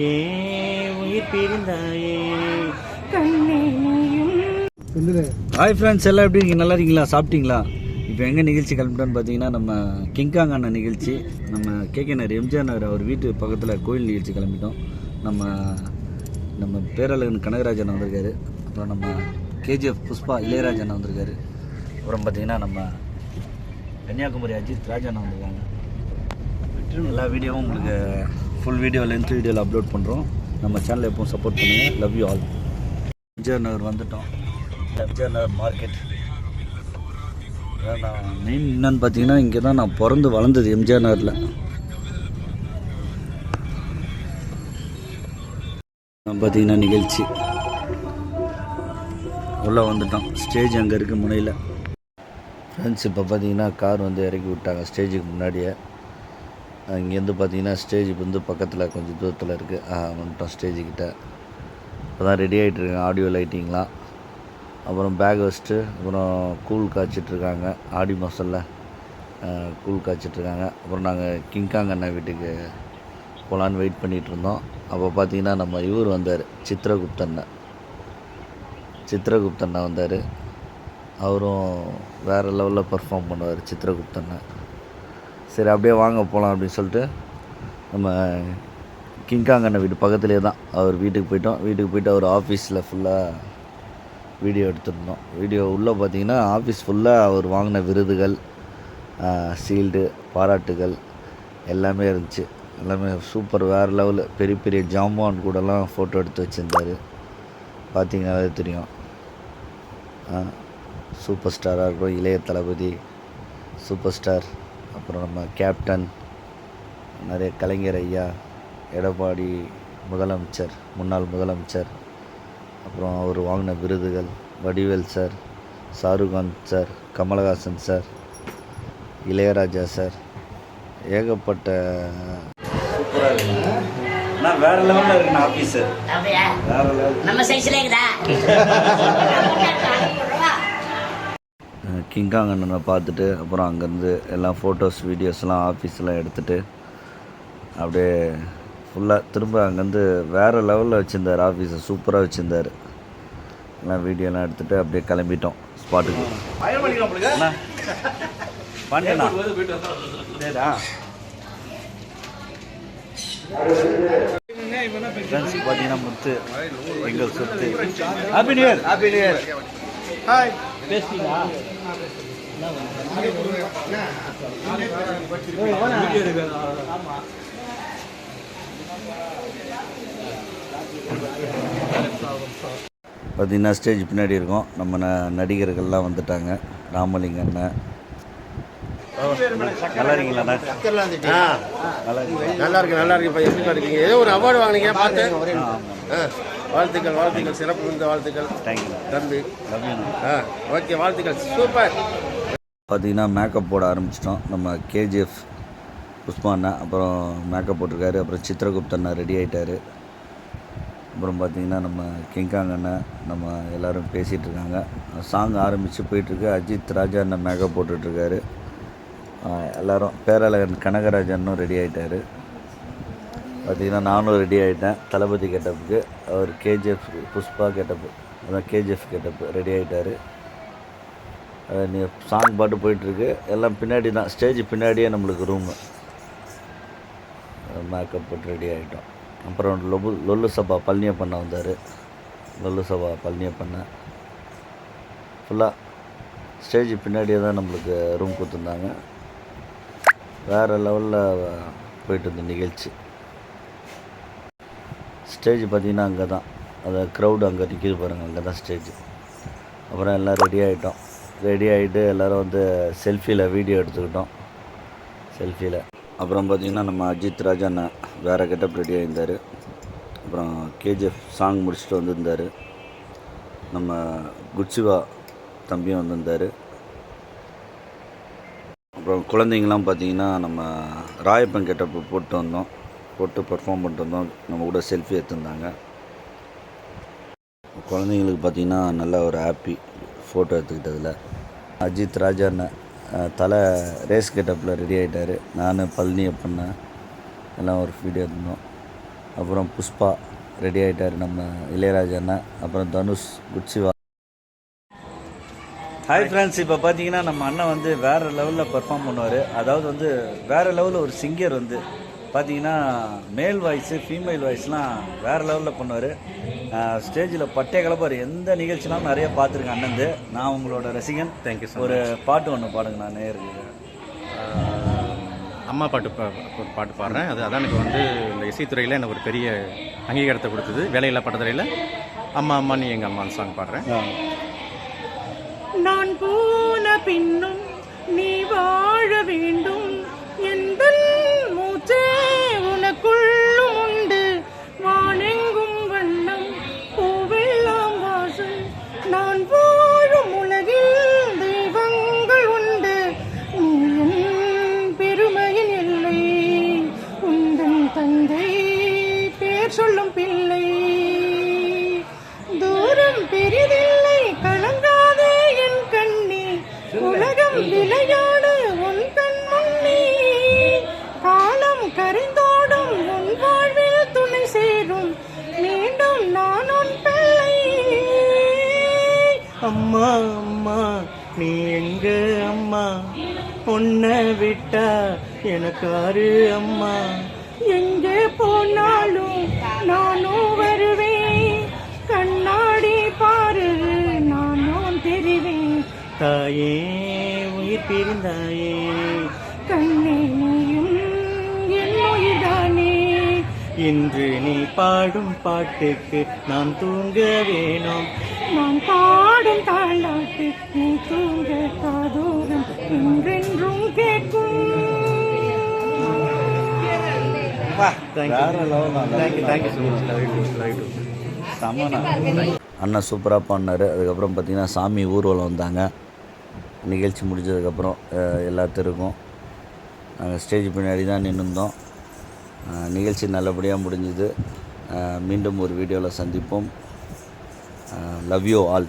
பிரிந்தாயே உயிர் பிரிந்தாயே கண்ணே நீயும். ஹாய் ஃப்ரெண்ட்ஸ் எல்லாம் எப்படி இருக்கீங்க? நல்லா இருக்கீங்களா? சாப்பிட்டீங்களா? இப்போ எங்கே நிகழ்ச்சி கிளம்பிட்டோன்னு பார்த்தீங்கன்னா நம்ம கிங்காங் அண்ணன் நிகழ்ச்சி. நம்ம கேகே நகர் எம்ஜிஆர் நகர் அவர் வீட்டு பக்கத்தில் கோயில் நிகழ்ச்சி கிளம்பிட்டோம். நம்ம நம்ம பேரழகன் கனகராஜன் வந்திருக்காரு. அப்புறம் நம்ம கேஜிஎஃப் புஷ்பா இளையராஜன் வந்திருக்காரு. அப்புறம் பார்த்தீங்கன்னா நம்ம கன்னியாகுமரி அஜித் ராஜன் வந்திருக்காங்க. எல்லா வீடியோவும் உங்களுக்கு ஃபுல் வீடியோ லென்த் வீடியோவில் அப்லோட் பண்ணுறோம் நம்ம சேனலை எப்பவும் சப்போர்ட் பண்ணுங்கள் love you all MGR Nagar வந்துட்டோம். எம்ஜிஆர் நகர் மார்க்கெட் நான் மெயின் என்னன்னு பார்த்தீங்கன்னா இங்கே தான் நான் பிறந்து வளர்ந்தது எம்ஜிஆர் நகரில். பார்த்தீங்கன்னா நிகழ்ச்சி. உள்ளே வந்துட்டோம். ஸ்டேஜ் அங்கே இருக்குது முனையில். ஃப்ரெண்ட்ஸ் இப்போ பார்த்தீங்கன்னா கார் வந்து இறக்கி விட்டாங்க. ஸ்டேஜுக்கு முன்னாடியே. இங்கேருந்து பார்த்தீங்கன்னா ஸ்டேஜ் வந்து பக்கத்தில் கொஞ்சம் தூரத்தில் இருக்குது வந்துட்டோம் ஸ்டேஜுக்கிட்ட இப்போ தான் ரெடி ஆகிட்டு ஆடியோ லைட்டிங்லாம் அப்புறம் பேக் வச்சுட்டு அப்புறம் கூழ் காய்ச்சிட்ருக்காங்க ஆடி மாதம்ல கூழ் காய்ச்சிட்ருக்காங்க அப்புறம் நாங்கள் கிங்காங் அண்ணன் வீட்டுக்கு போகலான்னு வெயிட் பண்ணிகிட்டு இருந்தோம். அப்போ பார்த்தீங்கன்னா நம்ம இவர் வந்தார். சித்திரகுப்தண்ண சித்திரகுப்தண்ணா வந்தார். அவரும் வேறு லெவலில் பர்ஃபார்ம் பண்ணுவார் சித்திரகுப்தண்ணன் சரி அப்படியே வாங்க போகலாம் அப்படின்னு சொல்லிட்டு நம்ம கிங்காங் அண்ணன் வீட்டு பக்கத்துலேயே தான். அவர் வீட்டுக்கு போயிட்டோம். வீட்டுக்கு போயிட்டு அவர் ஆஃபீஸில் ஃபுல்லாக வீடியோ எடுத்துருந்தோம். வீடியோ உள்ளே பார்த்தீங்கன்னா ஆஃபீஸ் ஃபுல்லாக அவர் வாங்கின விருதுகள் சீல்டு பாராட்டுகள் எல்லாமே இருந்துச்சு. எல்லாமே சூப்பர் வேறு லெவலில் பெரிய பெரிய ஜாமான் கூடலாம் ஃபோட்டோ எடுத்து வச்சுருந்தாரு. பார்த்தீங்கன்னாலே தெரியும். சூப்பர் ஸ்டாராக இருக்கட்டும் இளைய தளபதி சூப்பர் ஸ்டார் அப்புறம் நம்ம கேப்டன் நிறைய கலைஞர் ஐயா எடப்பாடி முதலமைச்சர் முன்னாள் முதலமைச்சர் அப்புறம் அவர் வாங்கின விருதுகள் Vadivel sir Shah Rukh Khan sir Kamal Haasan sir Ilaiyaraaja sir ஏகப்பட்ட சூப்பராக வேறு லெவலில் இருக்குண்ணா ஆஃபீஸு அப்படியா? வேறு லெவல் நம்ம சைஸ்ல இருக்குதா? கிங்காங் அண்ணனை பார்த்துட்டு அப்புறம் அங்கேருந்து எல்லாம் ஃபோட்டோஸ் வீடியோஸ்லாம் ஆஃபீஸ்லாம் எடுத்துகிட்டு அப்படியே ஃபுல்லாக திரும்ப அங்கேருந்து வேறு லெவலில் வச்சுருந்தார் ஆஃபீஸை சூப்பராக வச்சுருந்தார். எல்லாம் வீடியோலாம் எடுத்துகிட்டு அப்படியே கிளம்பிட்டோம் ஸ்பாட்டுக்கு ஃப்ரெண்ட்ஸ் பார்த்தீங்கன்னா முத்து எங்கள் சொத்து. Happy new year happy new year hi பேசுறீங்களா? பார்த்தீங்கன்னா ஸ்டேஜ் பின்னாடி இருக்கோம். நம்ம ந நடிகர்கள்லாம் வந்துட்டாங்க. ராமலிங்க அண்ணன் நல்லா இருக்கீங்களா நல்லா இருக்கு நல்லா இருக்கு ஏதோ ஒரு அவார்டு வாங்கினீங்க பார்த்தேன் ஆ, வாழ்த்துக்கள் வாழ்த்துக்கள். சிறப்பு மிகுந்த வாழ்த்துக்கள். தேங்க்யூ தம்பி. ஆ ஓகே வாழ்த்துக்கள். சூப்பர். பார்த்தீங்கன்னா மேக்கப் போட ஆரம்பிச்சிட்டோம். நம்ம கேஜிஎஃப் அண்ணன் அப்புறம் மேக்கப் போட்டிருக்காரு. அப்புறம் சித்திரகுப்த அண்ணா ரெடி ஆகிட்டாரு அப்புறம் பார்த்தீங்கன்னா நம்ம கிங்காங் அண்ணன் நம்ம எல்லோரும் பேசிகிட்டு இருக்காங்க. சாங் ஆரம்பித்து போயிட்டுருக்கு. அஜித் ராஜா அண்ணன் மேக்கப் போட்டுட்ருக்காரு எல்லோரும் பேரழகன் கனகராஜனும் ரெடி ஆகிட்டாரு பார்த்திங்கன்னா நானும் ரெடி ஆகிட்டேன் தளபதி கெட்டப்புக்கு அவர் கேஜிஎஃப் புஷ்பா கெட்டப்பு அதான் கேஜிஎஃப் கெட்டப்பு ரெடி ஆகிட்டாரு நீ சாங் பாட்டு போயிட்டுருக்கு. எல்லாம் பின்னாடி தான் ஸ்டேஜ் பின்னாடியே நம்மளுக்கு ரூமு மேக்கப் போட்டு ரெடி ஆகிட்டோம் அப்புறம் லொபு லொல்லு சபா பழனியப்பண்ண வந்தார். லொல்லு சபா பழனியப்பண்ண. ஃபுல்லாக ஸ்டேஜ் பின்னாடியே தான் நம்மளுக்கு ரூம் கொடுத்துருந்தாங்க. வேறு லெவலில் போயிட்டு இருந்த நிகழ்ச்சி. ஸ்டேஜ் பார்த்திங்கன்னா அங்கே தான். அந்த க்ரௌடு அங்கே நிற்கிது பாருங்கள் அங்கே தான் ஸ்டேஜ் அப்புறம் எல்லாம் ரெடி ஆகிட்டோம் ரெடி ஆகிட்டு எல்லோரும் வந்து செல்ஃபியில் வீடியோ எடுத்துக்கிட்டோம். செல்ஃபியில் அப்புறம் பார்த்திங்கன்னா நம்ம அஜித் ராஜ் அண்ணன் வேறு கெட்டப் ரெடி ஆகியிருந்தார் அப்புறம் கேஜிஎஃப் சாங் முடிச்சுட்டு வந்திருந்தார். நம்ம குட்சிவா தம்பியும் வந்திருந்தார். அப்புறம் குழந்தைங்களாம் பார்த்தீங்கன்னா நம்ம ராயப்பன் கெட்டப்பு போட்டு வந்தோம். போட்டு பர்ஃபார்ம் பண்ணிருந்தோம் நம்ம கூட செல்ஃபி எடுத்திருந்தாங்க. குழந்தைங்களுக்கு பார்த்தீங்கன்னா நல்ல ஒரு ஹாப்பி ஃபோட்டோ எடுத்துக்கிட்டதில் அஜித் ராஜா அண்ணன் தலை ரேஸ் கெட்டப்பில் ரெடி ஆகிட்டார் நான் பழனி பண்ணேன் எல்லாம் ஒரு வீடியோ இருந்தோம் அப்புறம் புஷ்பா ரெடி ஆகிட்டார் நம்ம இளையராஜா அண்ணன் அப்புறம் தனுஷ் குட்சிவா ஹாய் ஃப்ரெண்ட்ஸ் இப்போ பார்த்தீங்கன்னா நம்ம அண்ணன் வந்து வேறு லெவலில் பெர்ஃபார்ம் பண்ணுவார். அதாவது வந்து வேறு லெவலில் ஒரு சிங்கர் வந்து பார்த்தீங்கன்னா மேல் வாய்ஸு ஃபீமேல் வாய்ஸ்லாம் வேறு லெவலில் பண்ணுவார். ஸ்டேஜில் பட்டே கலப்பார். எந்த நிகழ்ச்சினாலும் நிறைய பார்த்துருக்கேன் அண்ணந்து. நான் உங்களோட ரசிகன். தேங்க்யூ ஒரு பாட்டு ஒன்று பாடுங்க நான் நேருக்கு அம்மா பாட்டு பா ஒரு பாட்டு பாடுறேன். அது அதான் எனக்கு வந்து இந்த இசைத்துறையில் எனக்கு ஒரு பெரிய அங்கீகாரத்தை கொடுத்தது. வேலையில்லா பட்டத்துறையில் அம்மா அம்மா நீ எங்கள் அம்மான்னு சாங் பாடுறேன். நான் போன பின்னும் நீ வாழ வேண்டும். எந்த அம்மா அம்மா நீ எங்க அம்மா? உன்னை விட்டா எனக்காரு அம்மா. எங்கே போனாலும் நானும் வருவேன். கண்ணாடி பாரு நானும் தெரிவேன். தாயே உயிர் பிரிந்தாயே. இன்று நீ பாடும் பாட்டுக்கு நான் தூங்க வேணும். நான் பாடும் தாளாட்டு நீ தூங்க காதோரம் என்றென்றும் கேட்கும். அண்ணன் சூப்பராக பண்ணார் அதுக்கப்புறம் பார்த்தீங்கன்னா சாமி ஊர்வலம் வந்தாங்க. நிகழ்ச்சி முடிஞ்சதுக்கப்புறம் எல்லாத்திற்கும் நாங்கள் ஸ்டேஜ் பின்னாடி தான் நின்றுந்தோம் நிகழ்ச்சி நல்லபடியாக முடிஞ்சுது. மீண்டும் ஒரு வீடியோவில் சந்திப்போம். Love you all